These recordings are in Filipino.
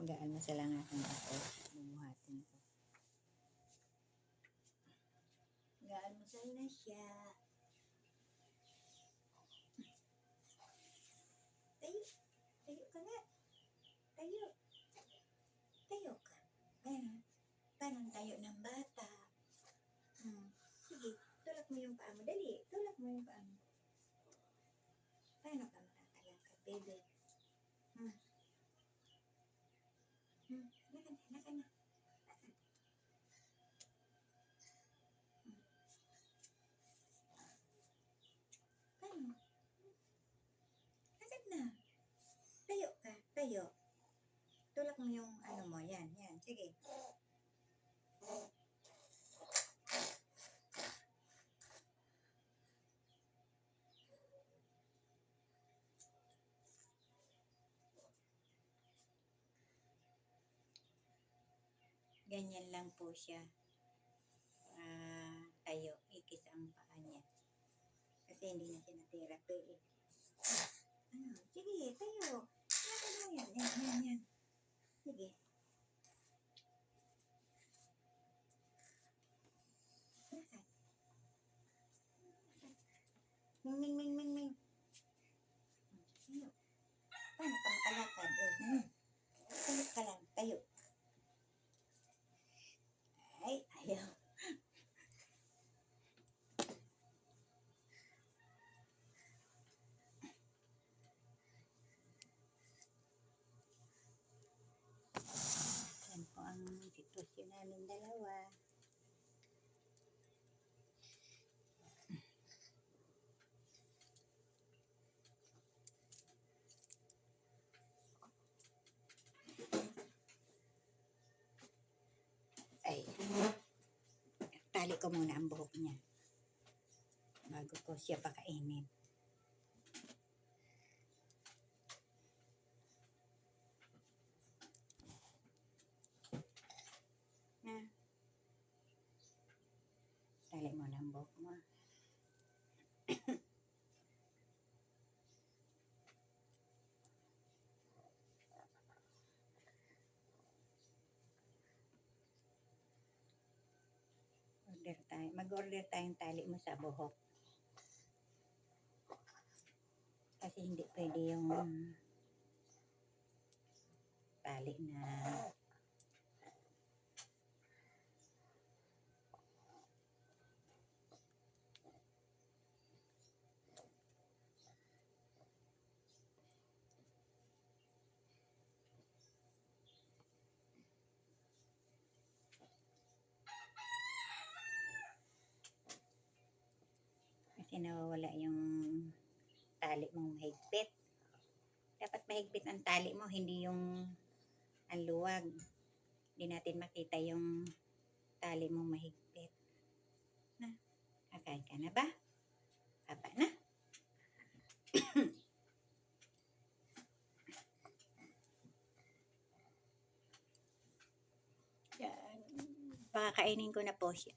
Mag-aalmasal lang aking ako. Bumuhatin ko. Mag-aalmasal na siya. Tayo. Tayo ka nga. Tayo. Tayo ka. Paano ang tayo ng bata? Hmm. Sige, tulak mo yung paa mo. Dali, tulak mo yung paa mo. Paano ka makakalakad, baby? Hmm. Hmm. Naka na, naka na. Hmm. Paano? Lakad na. Tayo ka, tayo. Tulak mo yung ano mo, yan, yan. Sige. Ganyan lang po siya. Ah, tayo, ikis ang paa niya. Kasi hindi na siya na-therapy eh. Ano? Sige, tayo. Yan. Yan, yan, yan. Sige. Lakad. Ming, ming, ming, ming, ming. Tayo. Paano tali ko muna ang buhok niya. Bago ko siya pakainin. Na. Tali mo na ang buhok mo. Order tayo. Mag-order tayong tali mo sa buhok. Kasi hindi pwede yung tali na kasi nawawala yung tali mong mahigpit. Dapat mahigpit ang tali mo, hindi yung ang luwag. Hindi natin makita yung tali mong mahigpit. Na, kakain ka na ba? Papa na? Yan. Pakakainin ko na po siya.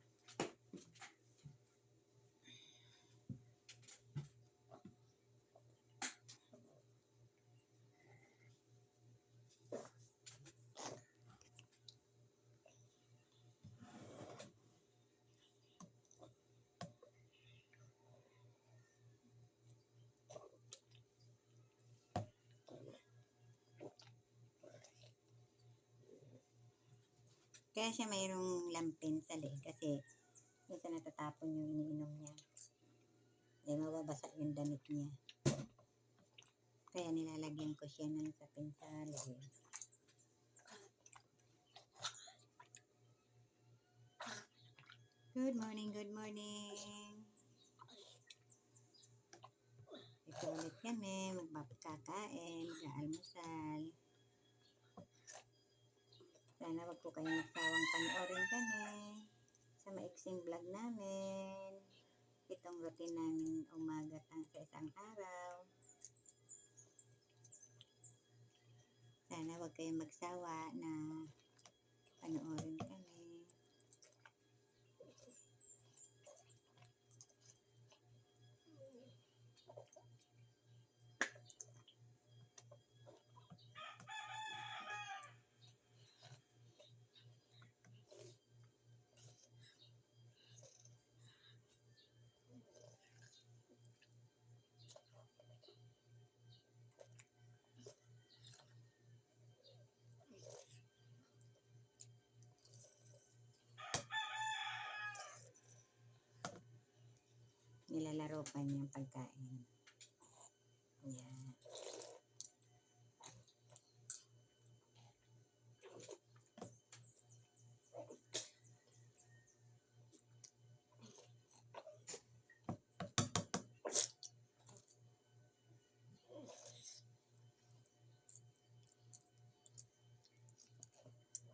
Kaya siya mayroong lampin sa leg kasi minsan natatapon yung iniinom niya. Eh, mababasa yung damit niya. Kaya nilalagyan ko siya ng sapin sa leg. Good morning, good morning. Ito ulit kami, magpapakakain, mag-aalmusal. Sana wag po kayo magsawang panoorin kami sa maiksing vlog namin. Itong routine namin umaga tang sa isang araw. Sana wag kayong magsawa na panoorin Nilalaro pa niya ang pagkain. Yan.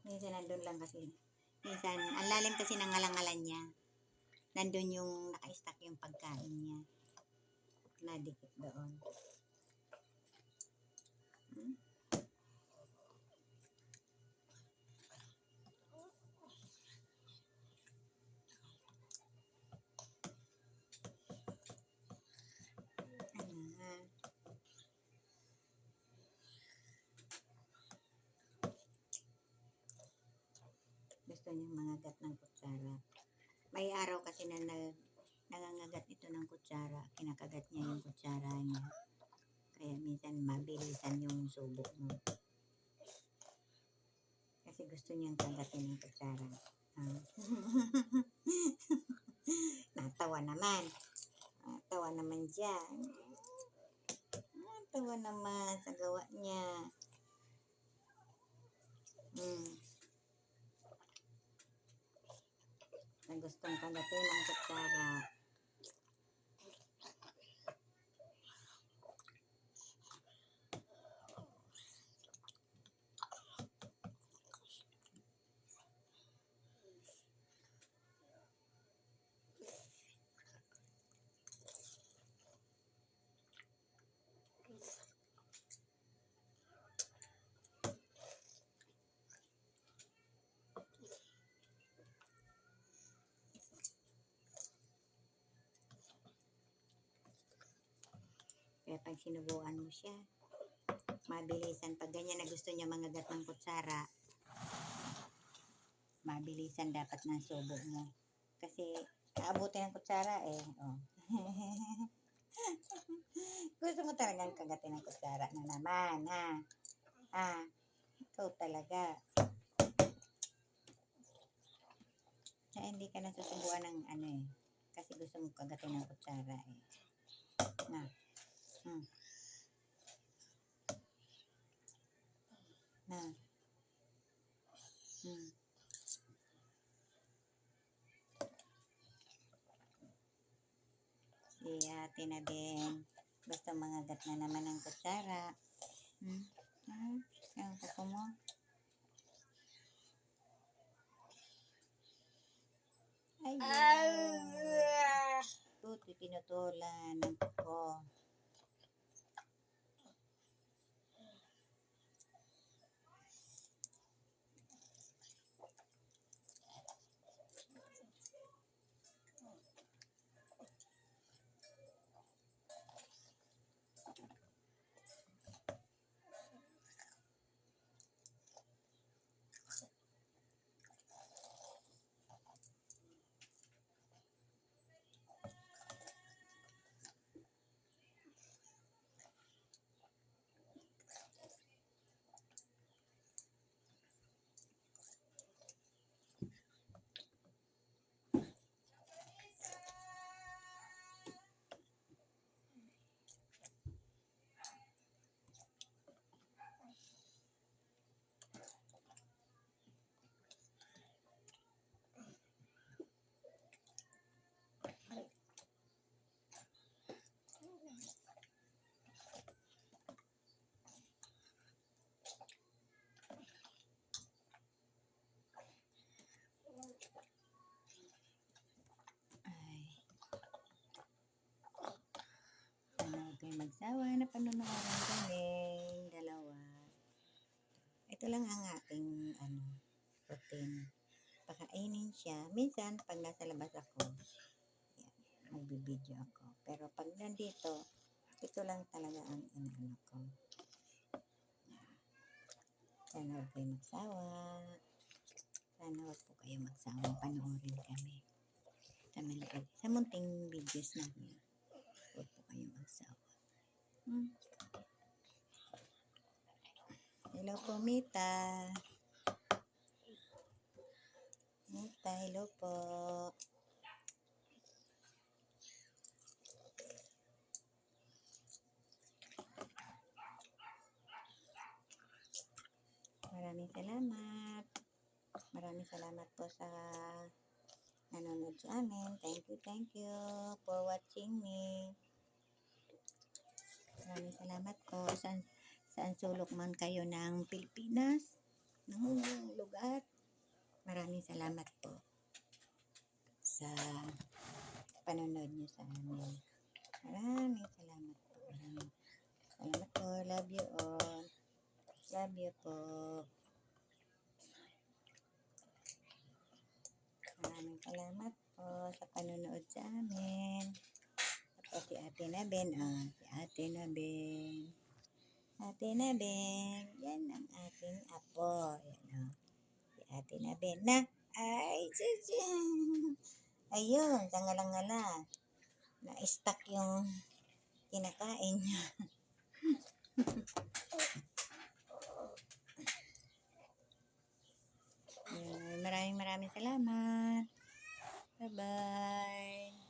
Minsan nandun lang kasi. Minsan, ang lalim kasi ng ngalangalan niya. Nandun yung naka-stack yung pagkain niya. Nadikit doon. Hmm? Gusto niyang mangagat ng kutsara. May araw kasi na nag, nangangagat ito ng kutsara. Kinakagat niya yung kutsara niya. Kaya minsan mabilisan yung subo mo. Kasi gusto niyang kagatin ng kutsara. Ah. Natawa naman. Natawa naman dyan. Natawa naman sa gawa niya. Hmm. Na gustong kagatin ang kutsara. Kaya pag sinubukan mo siya, mabilisan. Pag ganyan na gusto niya mangagat ng kutsara, mabilisan dapat ng subo mo. Kasi, aabutin ng kutsara eh. Oh. gusto mo talagang kagatin ng kutsara na naman, ha? Ha? Ikaw talaga. Kaya hindi ka nasusubuan ng ano eh. Kasi gusto mo kagatin ng kutsara eh. Na. Hmm. Hmm. Si ate na din. Basta mangagat na naman ng kutsara. Hmm. Ah, yung kuko mo. Ayan. Tuti pinutulan ng kuko. Ay. Sana magsawa na panonoodin kami. Dalawa. Ito lang ang aking ano, routine. Pakainin siya. Minsan, pag nasa labas ako, yan, magbibideo ako. Pero pag nandito, ito lang talaga ang inaano ko. Sana huwag kayo magsawa. Sana huwag po kayo magsawa. Panoorin kami sa maliit. Sa munting videos namin. Huwag po kayo magsawa. Hmm. Hello po, Mita. Mita, hello po. Maraming salamat. Maraming salamat po sa nanonood sa amin. Thank you, thank you for watching me. Maraming salamat po. Saan, saan sulok man kayo ng Pilipinas, ng lugar. Maraming salamat po sa panonood nyo sa amin. Maraming salamat po. Maraming salamat po. Love you all. Love you po. Maraming salamat po sa panonood sa amin. O, si Ate Naben, ah. Si Ate Naben. Ate Naben. Yan ang aking apo. Yan, oh. Si Ate Naben. Na! Ay, sisi. Ayun, tangalang-ngala. Na-stuck yung kinakain niya. maraming maraming salamat. Bye-bye.